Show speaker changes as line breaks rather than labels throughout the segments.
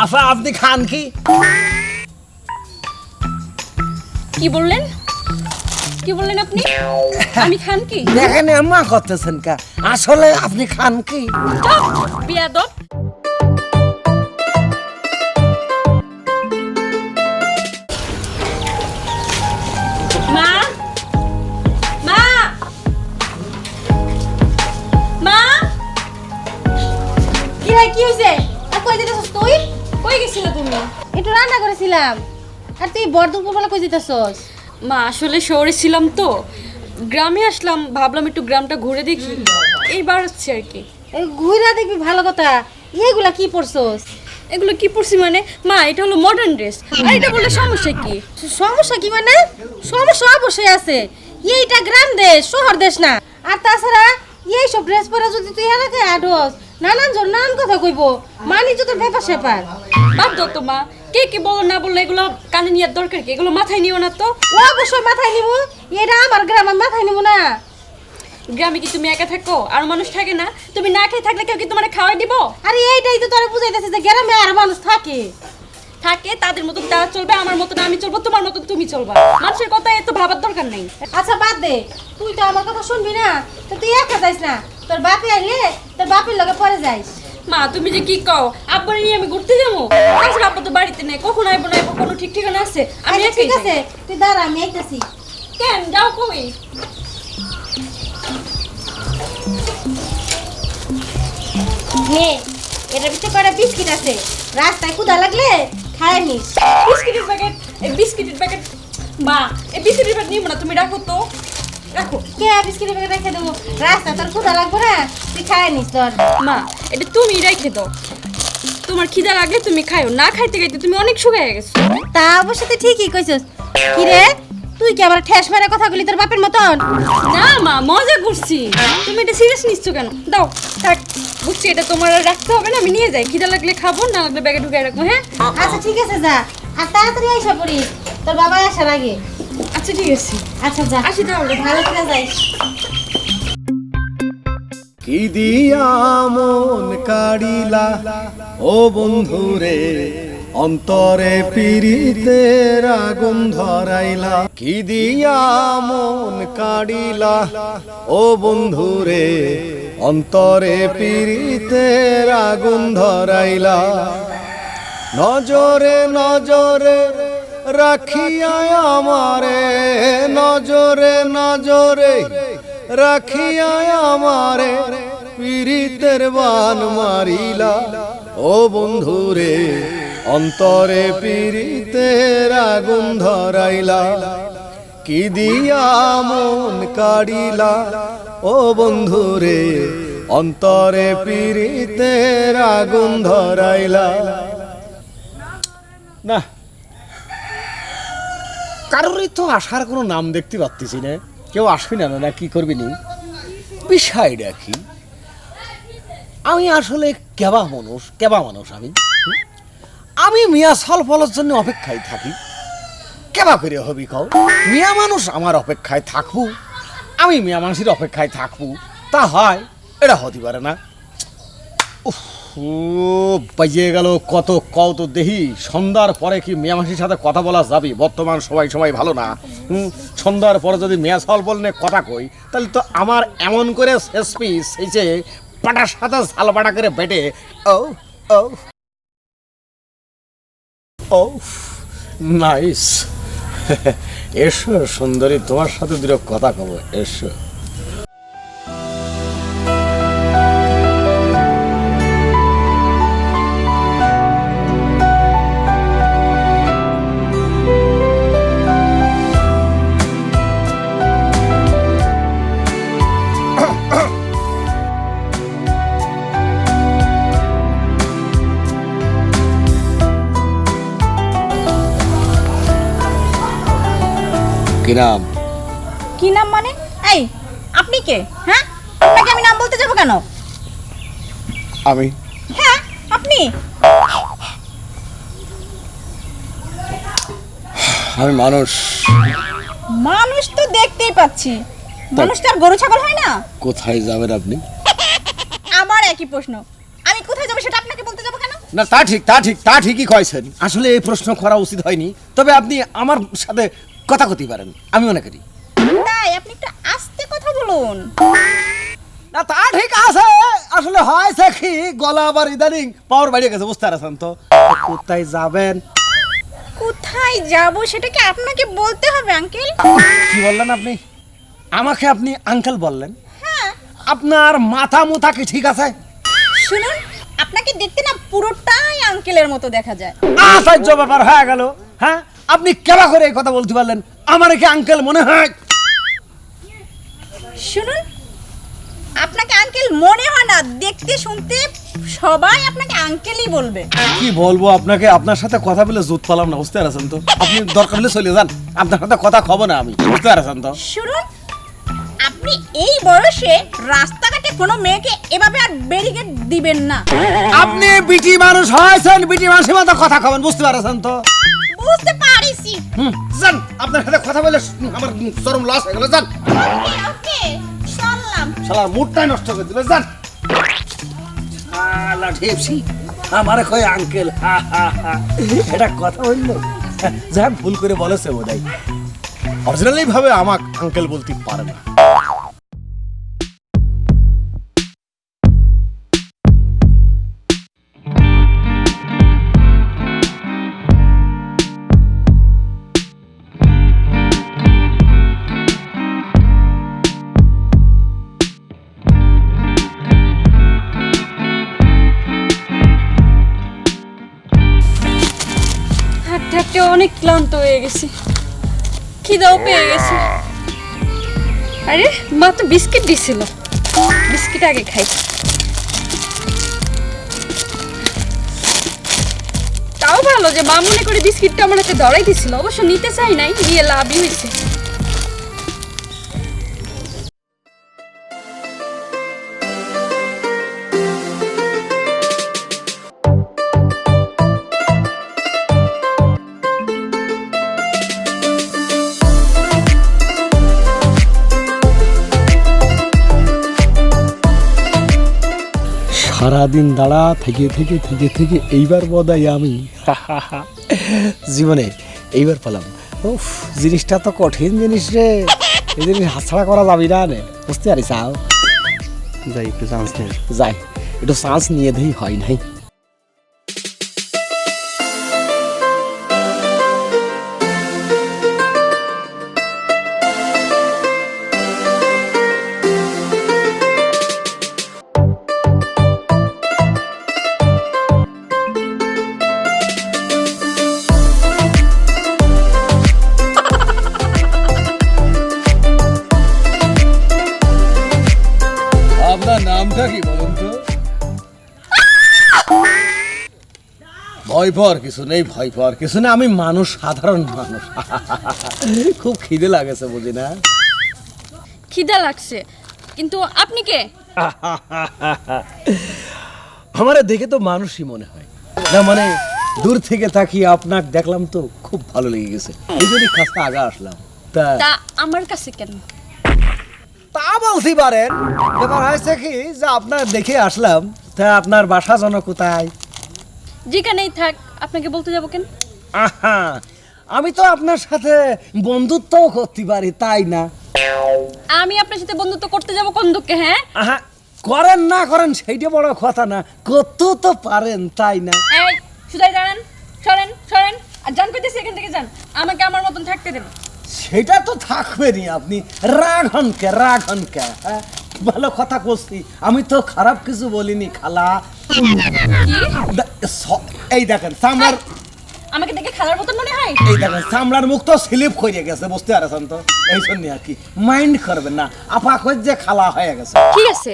আচ্ছা আপনি খান কি?
কি বললেন? কি বললেন আপনি? আমি খান কি?
দেখেন এমা করতেছেন কা। আসলে আপনি খান কি?
বিয়াদব। মা মা মা।
কি রে
গেছিলে তুমি?
একটু রান্না করেছিলাম। আর তুই বড় দুপুর বেলা কই দিতেছস
মা আসলে শহরে ছিলাম তো। গ্রামে আসলাম ভাবলাম একটু গ্রামটা ঘুরে দেখি। এইবার হচ্ছে আর কি।
ঘুরা দেখবি ভালো কথা। এইগুলা কি পড়ছস
এগুলো কি পড়ছি মানে? মা এটা হলো মডার্ন ড্রেস আর এটা বললে সমস্যা কি?
সমস্যা কি মানে? সমস্যা অবশ্যই আছে। এইটা গ্রাম দেশ শহর দেশ না। আর তাছাড়া এই সব ড্রেস পরে যদি তুই আডস নানান জন নানান কথা কইব। মানি যত ব্যাপার স্যাপার।
বাদ দাও তো মা। কে কি বলো না বলল এগুলো কানে নেওয়ার দরকার কি? এগুলো মাথায় নিও না তো।
ও অবশ্যই মাথায় নিব এটা আমার গ্রাম মাথায় নিব না।
গ্রামে কি তুমি একা থাকো? আর মানুষ থাকে না? তুমি না খেয়ে থাকলে কেউ কি তোমার খাওয়াই দিব?
আরে এইটাই তো তোরা বুঝাইতেছে যে গ্রামে আর মানুষ থাকে।
থাকে তাদের মতন তারা চলবে আমার মতন আমি চলবো তোমার মতন তুমি চলবা। মানুষের কথা এত ভাবার দরকার নেই।
আচ্ছা বাদ দে। তুই তো আমার কথা শুনবি না। তো তুই একা যাইস না। তোর বাপে আইলে তোর বাপের লগে পরে যাইস।
মা তুমি যে কি কও আব্বার নিয়ে আমি ঘুরতে যাব? তাছাড়া আব্বা তো বাড়িতে নেই কখন আইবো না আইবো কোনো ঠিক ঠিকানা আছে? আমি
আচ্ছা,
একাই
ঠিক আছে তুই দাঁড়া আমি আইতাছি।
কেন যাও কই?
নে এটার ভিতরে কয়টা বিস্কিট আছে? রাস্তায় কুদা লাগলে
বিস্কিটের প্যাকেট এই বিস্কিটের প্যাকেট মা এই বিস্কিটের প্যাকেট নিব না তুমি রাখো তো। রাখো।
কে বিস্কিটের প্যাকেট রেখে দেবো? তোর কুদা লাগবে না? তুই খায় নিস তোর।
মা এটা তুমি রেখে দাও। তোমার খিদা লাগলে তুমি খাও না খাইতে খাইতে তুমি অনেক শুকিয়ে গেছো।
তা অবশ্য ঠিকই কইছস। কি রে তুই কি আবার ঠেস মেরে কথা বলি তোর বাপের মতন?
না মা মজা করছি। তুমি এটা সিরিয়াস নিচ্ছ কেন? দাও থাক বুঝছি এটা তোমার আর রাখতে হবে না আমি নিয়ে যাই। খিদা লাগলে খাব না লাগলে ব্যাগে ঢুকে রাখব হ্যাঁ?
আচ্ছা ঠিক আছে যা। আর তাড়াতাড়ি আইসা পড়িস তোর বাবা আসার আগে।
আচ্ছা ঠিক আছে।
আচ্ছা যা।
আসি তাহলে।
ভালো করে যাইস
কি দিয়া মন কাড়িলা? ও বন্ধুরে অন্তরে পীড়িতের আগুন ধরাইলা। কি দিয়া মন কাড়িলা ও বন্ধুরে, অন্তরে পীড়িতের আগুন ধরাইলা। নজরে নজরে রাখিয়া আমারে, নজরে নজরে রাখিয়া আমারে পীড়িতের বান মারিলা। ও বন্ধুরে অন্তরে পীড়িতের আগুন ধরাইলা, কি দিয়া মন কাড়িলা? ও বন্ধুরে, অন্তরে পীড়িতের আগুন ধরাইলা। না, কারোরই তো আসার কোনো নাম দেখতে পাচ্ছি না। কেউ আসবি না না কি করবি নি? বিষয়টা কি আমি আসলে কেবা মানুষ কেবা মানুষ আমি? আমি মিয়া সাল ফলের জন্য অপেক্ষায় থাকি। কেবা করে হবি কও? মিয়া মানুষ আমার অপেক্ষায় থাকব। আমি মিয়া মানুষের অপেক্ষায় থাকব। তা হয় এটা হতে পারে না। ও বাজিয়ে গেল কত কত দেহি। সন্ধ্যার পরে কি মেয়ামাসির সাথে কথা বলা যাবে? বর্তমান সবাই সবাই ভালো না। হুম, সন্ধ্যার পরে যদি মেয়া সল বলনে কথা কই তাহলে তো আমার এমন করে শেষ পিস এই যে পাটার সাথে ঝাল বাটা করে বেটে। ও ও নাইস এসো সুন্দরী তোমার সাথে দুটো কথা কব এসো। কি নাম?
কি নাম মানে? এই আপনি কে? হ্যাঁ? আপনাকে আমি নাম বলতে যাব কেন?
আমি।
হ্যাঁ আপনি?
আমি মানুষ।
মানুষ তো দেখতেই পাচ্ছি। মানুষ তো আর গরু ছাগল হয় না?
কোথায় যাবেন আপনি?
আমার একই প্রশ্ন। আমি কোথায় যাব সেটা আপনাকে বলতে যাব কেন?
না তা ঠিক তা ঠিক তা ঠিকই কয়েছেন। আসলে এই প্রশ্ন করা উচিত হয়নি। তবে আপনি আমার সাথে কথা কতি পারেন আমি মনে করি।
তাই আপনি একটু আস্তে কথা বলুন।
না তা ঠিক আছে আসলে হয়েছে কি গলা আবার ইদানিং পাওয়ার বাড়িয়ে গেছে বুঝতে পারছেন তো? কোথায় যাবেন?
কোথায় যাব সেটা কি আপনাকে বলতে হবে আঙ্কেল?
কি বললেন আপনি? আমাকে আপনি আঙ্কেল বললেন?
হ্যাঁ।
আপনার মাথা মুথা কি ঠিক আছে?
শুনুন আপনাকে দেখতে না পুরোটাই আঙ্কেলের মতো দেখা যায়।
আশ্চর্য ব্যাপার হয়ে গেল হ্যাঁ? আপনি কেবা করে এই কথা বলতে পারলেন? আমার কি আঙ্কেল মনে হয়?
শুনুন আপনাকে আঙ্কেল মনে হয় না দেখতে শুনতে সবাই আপনাকে আঙ্কেলই বলবে।
কি বলব আপনাকে? আপনার সাথে কথা বলে জুত পালাম না বুঝতে পারছেন তো? আপনি দরকার হলে চলে যান। আপনার সাথে কথা খব না আমি বুঝতে পারছেন তো?
শুনুন আপনি এই বয়সে রাস্তাঘাটে কোনো মেয়েকে এভাবে আর ব্যারিকেড দিবেন না।
আপনি বিটি মানুষ হয়েছেন বিটি মানুষের মতো কথা খাবেন বুঝতে পারছেন তো?
বুঝতে পারিছি
হুম, যান আপনার সাথে কথা বলে আমার চরম লস হয়ে গেল যান।
ওকে চললাম।
শালার মুডটাই নষ্ট করে দিল যান। আলা ঢেপসি আমারে কয় আঙ্কেল এটা কথা হইল যা ভুল করে বলেছে বোধহয়। অরিজিনালি ভাবে আমাকে আঙ্কেল বলতে পারে না।
হয়ে গেছি। খিদাও পেয়ে আরে, মা তো বিস্কিট দিছিল। বিস্কিট আগে খাই। তাও ভালো যে, মা মনে করে বিস্কিটটা আমার হাতে ধরাই দিছিল। অবশ্য নিতে চাই নাই, নিয়ে লাভই হয়েছে।
সারাদিন দাঁড়া থেকে থেকে থেকে থেকে এইবার বদাই আমি। জীবনে এইবার পেলাম। উফ জিনিসটা তো কঠিন জিনিস রে। এই জিনিস হাতছাড়া করা যাবি না রে। বুঝতে পারিস আও? যাই একটু চান্স নিয়ে যাই একটু চান্স নিয়ে দেই হয় নাই। ভয় পাওয়ার কিছু নেই ভয় পাওয়ার কিছু নেই। আমি মানুষ সাধারণ মানুষ। খুব খিদে লাগেছে বুঝি না?
খিদা লাগছে। কিন্তু আপনি কে?
আমারে দেখে তো মানুষই মনে হয়। না মানে দূর থেকে তাকিয়ে আপনাকে দেখলাম তো খুব ভালো লেগে গেছে। এই জন্যই কাছে আগে আসলাম। তা
তা আমার কাছে কেন?
তা বলতে পারেন ব্যাপার হয়েছে কি যে আপনার দেখে আসলাম। তা আপনার বাসা জন কোথায়?
যেখানেই থাক আপনাকে বলতে যাব কেন?
আহা আমি তো আপনার সাথে বন্ধুত্বও করতে পারি তাই না?
আমি আপনার সাথে বন্ধুত্ব করতে যাব কোন দুঃখে হ্যাঁ?
আহা করেন না করেন সেইটা বড় কথা না করতেও তো পারেন তাই না?
এই সুদাই দাঁড়ান সরেন সরেন আর জান কইতেছি এখান থেকে যান আমাকে আমার মতন থাকতে দেন।
সেটা তো থাকবেনই আপনি রাঘন কে রাঘন কে হ্যাঁ? ভালো কথা করছি আমি তো খারাপ কিছু বলিনি খালা। এই দেখেন চামড়ার
আমাকে দেখে খালার মতন মনে হয়?
এই দেখেন চামড়ার মুখ তো স্লিপ করে গেছে বুঝতে পারছেন তো? এই জন্য আর কি। মাইন্ড করবেন না। আপা কই যে খালা হয়ে গেছে।
ঠিক আছে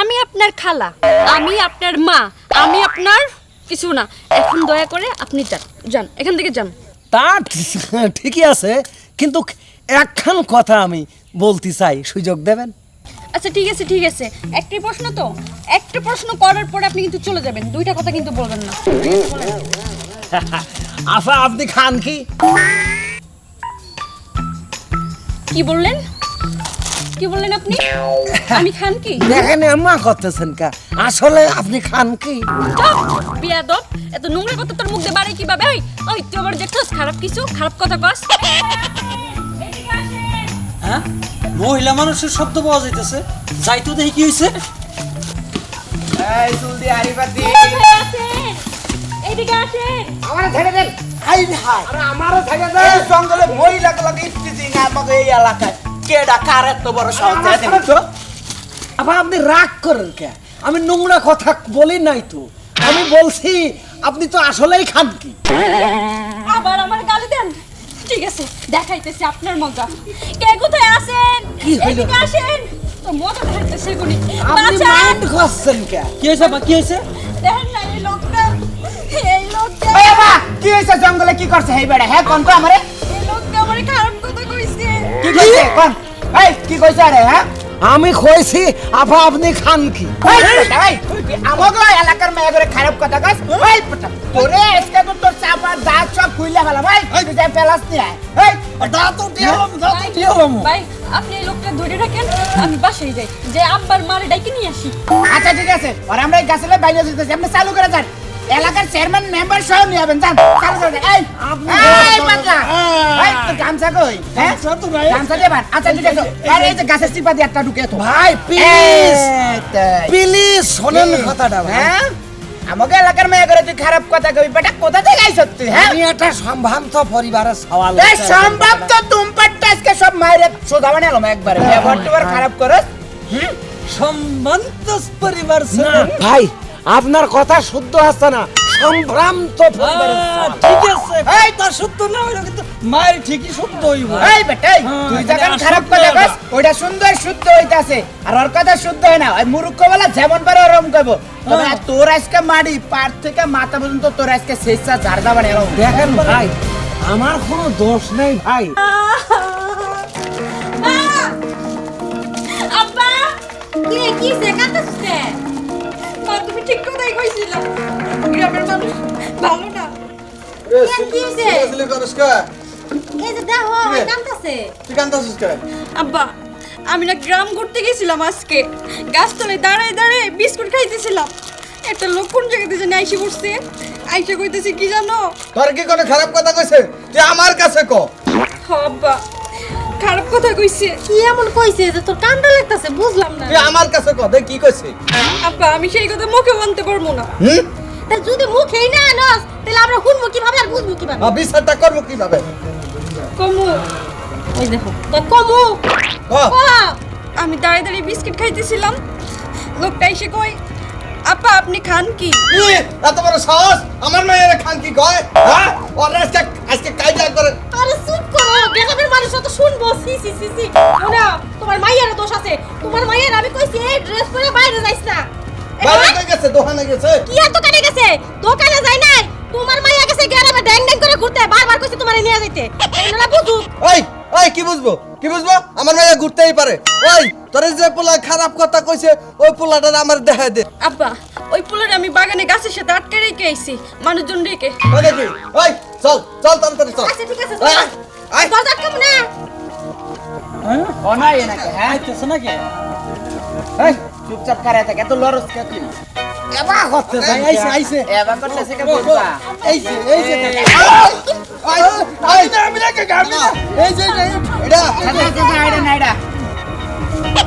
আমি আপনার খালা আমি আপনার মা আমি আপনার কিছু না। এখন দয়া করে আপনি যান যান এখান থেকে যান।
তা ঠিকই আছে কিন্তু একখান কথা আমি বলতে চাই সুযোগ দেবেন?
আচ্ছা ঠিক আছে ঠিক আছে। একটি প্রশ্ন তো? একটা প্রশ্ন করার পরে আপনি কিন্তু চলে যাবেন। দুইটা কথা কিন্তু বলবেন না।
আফা আপনি খান কি?
কি বললেন? কি বললেন আপনি? আমি খান কি?
দেখেন এমা করতেছেন কা। আসলে আপনি খান কি?
বিয়াদব! এত নোংরা কথা তোর মুখ দিয়ে বাড়ি কীভাবে? ওই ওই তুই আবার দেখছস খারাপ কিছু? খারাপ কথা কস।
হ্যাঁ? মহিলা মানুষের শব্দ পাওয়া যাইতেছে। যাইতো দেখি কি হয়েছে
এইদিকে আসেন।
আমারে ছেড়ে দেন। আই ভাই আরে আমারও ছেড়ে দেন।
এই জঙ্গলে মহিলা লাগে ইফতিজিং আমাকে এই এলাকায়। কেডা কার এত বড় সাহস? দেখেন তো
আবার আপনি রাগ করেন কে? আমি নোংরা কথা বলি নাই তো। আমি বলছি আপনি তো আসলেই খান কি?
আবার আমার ঠিক আছে দেখাইতেছি আপনার মজা। কে কোথায় আছেন?
কি হইল?
এদিকে আসেন। তো মজা দেখাইতেছে গুনি
আপনি মাইন্ড করছেন কে?
কি হয়েছে আপা? কি হয়েছে?
দেখেন না এই লোকটা এই লোকটা।
ওই বাবা কি হইছে জঙ্গলে কি করছে? হেই বেড়া হ্যাঁ কোন তো আমারে?
এই লোকটা আমার খারাপ কথা কইছে।
কি কইছে? কোন? এই কি কইছে আরে হ্যাঁ?
আমি কইছি আপা আপনি খান কি?
আমাকে এলাকার মেয়ে করে খারাপ কথা কইছ? এই বেটা, তোরে আজকে তো তোর চাপা দাঁত সব খুইলা ফেলাম। এই তুই যা পেলাস নি আয়। এই
দাঁত উঠিয়ালাম দাঁত
ভাই,
উঠিয়ালাম
ভাই আপনি এই লোকটা ধরে রাখেন আমি বাসায় যাই। যে আব্বার মারে ডাইকে নিয়ে আসি।
আচ্ছা ঠিক আছে। আর আমরা এই গাছলে বাইরে যেতেছি আপনি চালু করে যান। এলাকার চেয়ারম্যান মেম্বার সহ নিয়ে যাবেন। যান চালু করে। এই এই পাতলা। এই তো গামছা কই? হ্যাঁ?
তো নাই।
গামছা দেবেন আচ্ছা ঠিক আছে। আর এই। যে গাছের চিপা দিয়ে একটা ঢুকে তো।
ভাই প্লিজ। প্লিজ শোনেন কথাটা ভাই।
হ্যাঁ? আমাকে এলাকার মেয়ে করে তুই খারাপ কথা কবি বেটা কোথা থেকে আইছ তুই হ্যাঁ?
আমি একটা সম্ভ্রান্ত পরিবারের সওয়াল
এই সম্ভব তো তুম আজকে সব মাইরে সোজা বানিয়ে এলাম একবারে। খারাপ করস?
সম্ভ্রান্ত পরিবার
ভাই আপনার কথা শুদ্ধ আসছে না। সম্ভ্রান্ত
ঠিক আছে এই তার সত্য না হইল কিন্তু মায়ের ঠিকই সত্য হইব।
এই বেটা
হ্যাঁ,
তুই যখন খারাপ
শুদ্ধ
কথা কস ওইটা সুন্দর শুদ্ধ হইতাছে। আর ওর কথা শুদ্ধ হয় না। ওই মুরুক্ষ বলা যেমন পারে ওরম কইব তবে। তোর আজকে মাড়ি পার থেকে মাথা পর্যন্ত তোর আজকে শেষটা ঝাড়দা বানিয়ে
দেখেন ভাই আমার কোনো দোষ নেই ভাই।
আব্বা
কি কি সে
মা তুমি ঠিক কথাই কইছিল। গ্রামের মানুষ ভালো না।
কেন কি হইছে? এই যে দেখো ওই কাঁদতেছে।
আব্বা আমি না গ্রাম ঘুরতে গেছিলাম আজকে। গাছতলায় দাঁড়ায় দাঁড়ায় বিস্কুট খাইতেছিলাম। একটা লোক কোন জায়গাতে জানি আইসে পড়ছে আইসে কইতেছে কি জানো?
তোর কি কোনো খারাপ কথা কইছে? তুই আমার কাছে ক।
হ আব্বা। খারাপ কথা কইছে।
কি এমন কইছে যে তোর কান্দা লাগতাছে? বুঝলাম না।
তুই আমার কাছে ক দেখ কি কইছে?
আব্বা আমি সেই কথা মুখে বলতে পারব না।
হুম?
তা যদি মুখেই না আনস তাহলে আমরা শুনব কীভাবে আর বুঝব কীভাবে?
আর বিচারটা করব কীভাবে?
কমু
ওই দেখো তো কমু।
আমি দাঁড়িয়ে দাঁড়িয়ে বিস্কিট খাইতেছিলাম। লোকটা এসে কই আপা আপনি খান কি?
এত বড় সাহস? আমার মেয়ের খান কি কয়? হ্যাঁ? ওর আজকে আজকে করে।
আরে চুপ করো মানুষ তো শুনব। সি সি সি সি। তোমার মাইয়ার দোষ আছে। তোমার মাইয়ার আমি কইছি এই ড্রেস পরে বাইরে যাইস না।
বাইরে গেছে দোকানে গেছে।
কি আর দোকানে গেছে? দোকানে যাই নাই। তোমার মাইয়া গেছে গ্রামে ড্যাং ড্যাং করে ঘুরতে। বারবার কইছে তোমারে নিয়ে যাইতে। এনারা বুঝুক
ওই ওই কি বুঝব? কি বুঝব? আমার মেয়ে ঘুরতেই পারে। ওই তোর যে পোলা খারাপ কথা কইছে ওই পোলাটা আমার দেখা দে।
আব্বা ওই পুলের আমি বাগানে গাছের সাথে আটকে রেখে আইছি মানুষজন রেখে
ওই দেখি ওই চল চল তাড়াতাড়ি চল।
আচ্ছা ঠিক আছে
আয়।
দরজা কেমন? না
হ্যাঁ?
অনাই নাকি হ্যাঁ?
আইতেছে নাকি?
এই, চুপচাপ খারাপ থাকে এত লরস কে? তুই
এবা ভাই আইছে আইছে
কে বলবা
এই এই
ওই, আমি গাবি না
এই যে এই
এটা
আইডা নাইডা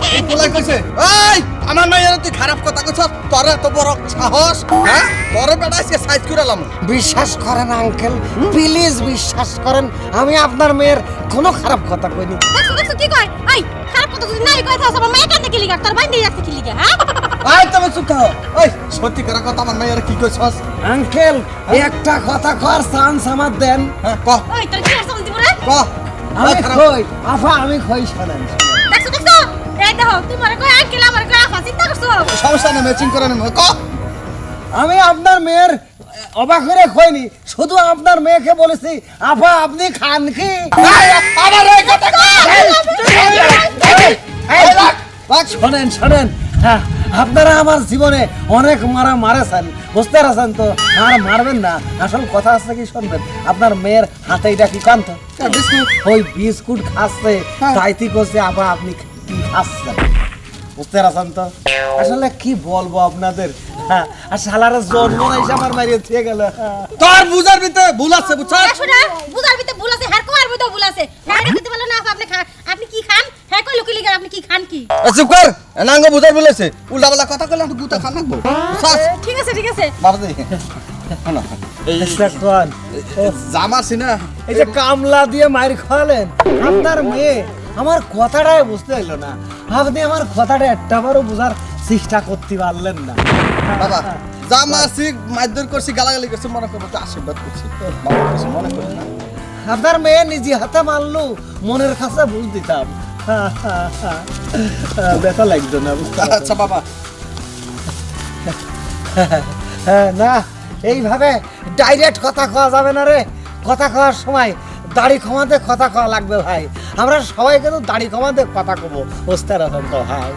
এই পোলাই কইছে ওই আমার মেয়ের তুই খারাপ কথা কইছ বড় সাহস হ্যাঁ বেটা আজকে সাইজ করালাম
বিশ্বাস করেন আঙ্কেল প্লিজ বিশ্বাস করেন আমি আপনার মেয়ের কোনো খারাপ কথা কইনি।
কি কয়? আই খারাপ কথা যদি নাই কয় তাহলে আমার কান্দে কি লিগা? তোর যাচ্ছে কি লিগা হ্যাঁ?
আই তুমি চুপ থাকো ওই সত্যি করে কথা আমার মেয়ের কি কইছস
আঙ্কেল একটা কথা কর চান্স আমার দেন
হ্যাঁ ক
ওই তোর কি আসল দিব রে
ক
আমি কই আফা আমি কই শোনেন
দেখছ দেখছ এই দেখো তোমার কয় আঙ্কেল আমার কয় আফা চিন্তা করছ
সমস্যা নেই ম্যাচিং করে নেব ক
আমি আপনার মেয়ের অবাক করে কইনি শুধু আপনার মেয়েকে বলেছি আফা আপনি খান কি
আবার এই কথা
শোনেন শোনেন হ্যাঁ, আপনারা আমার জীবনে অনেক মারা মারেছেন বুঝতে পারছেন তো? আর মারবেন না। আসল কথা আছে কি শুনবেন? আপনার মেয়ের হাতে এটা কি কান্ত ওই বিস্কুট খাচ্ছে তাইতি করছে আবার আপনি কি আচ্ছা বুঝতে পারছেন তো? আসলে কি বলব আপনাদের? হ্যাঁ, আর শালারা জন্ম নাই আমার মারিয়ে থেকে গেল।
তোর বুঝার ভিতরে ভুল আছে বুঝছ?
শোনা বুঝার ভিতরে ভুল আছে হ্যাঁ কোয়ার ভিতরে ভুল আছে। হ্যাঁ এটা বলো না আপনি আপনি কি খান? হ্যাঁ কইলো কি আপনি কি খান কি?
চুপ কর। নাঙ্গ বুঝার ভুল আছে উল্টা পাল্টা কথা কইলে আমি গুতা খান লাগবো।
ঠিক আছে ঠিক আছে।
বাবা দে। এই
দেখুন
জামা সিনা
এই যে কামলা দিয়ে মার খাওয়ালেন আপনার মেয়ে আমার কথাটাই বুঝতে পারল না। আপনি আমার কথাটা একটাবারও বোঝার চেষ্টা করতে পারলেন না।
বাবা যা মারছি মারধর করছি গালাগালি করছি মনে করব আশীর্বাদ করছি। মনে করি না।
আপনার মেয়ে নিজে হাতে মারলো মনের কাছে বুঝ দিতাম। ব্যথা লাগতো না বুঝতে
আচ্ছা বাবা।
হ্যাঁ, না এইভাবে ডাইরেক্ট কথা কওয়া যাবে না রে। কথা কওয়ার সময় দাড়ি কমাতে কথা কওয়া লাগবে ভাই। আমরা সবাই কিন্তু দাড়ি কমাতে কথা কবো বুঝতে পারছেন তো ভাই।